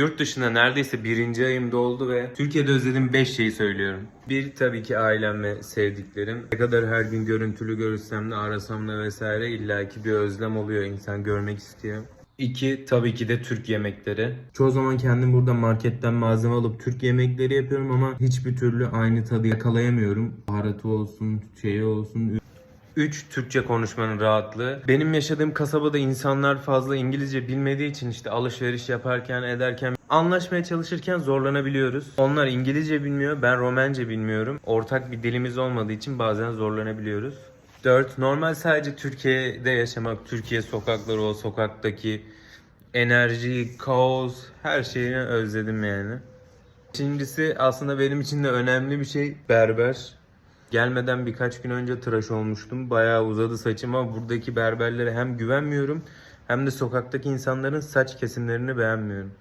Yurt dışında neredeyse birinci ayım doldu ve Türkiye'de özlediğim 5 şeyi söylüyorum. Bir tabii ki ailem ve sevdiklerim. Ne kadar her gün görüntülü görüşsem de arasam da vesaire illaki bir özlem oluyor. İnsan görmek istiyor. İki tabii ki de Türk yemekleri. Çoğu zaman kendim burada marketten malzeme alıp Türk yemekleri yapıyorum ama hiçbir türlü aynı tadı yakalayamıyorum. Baharatı olsun, şeyi olsun, 3. Türkçe konuşmanın rahatlığı. Benim yaşadığım kasabada insanlar fazla İngilizce bilmediği için işte alışveriş yaparken ederken anlaşmaya çalışırken zorlanabiliyoruz. Onlar İngilizce bilmiyor, ben Romence bilmiyorum. Ortak bir dilimiz olmadığı için bazen zorlanabiliyoruz. 4. Normal sadece Türkiye'de yaşamak, Türkiye sokakları, o sokaktaki enerji, kaos, her şeyini özledim yani. İkincisi aslında benim için de önemli bir şey berber. Gelmeden birkaç gün önce tıraş olmuştum. Bayağı uzadı saçım ama buradaki berberlere hem güvenmiyorum hem de sokaktaki insanların saç kesimlerini beğenmiyorum.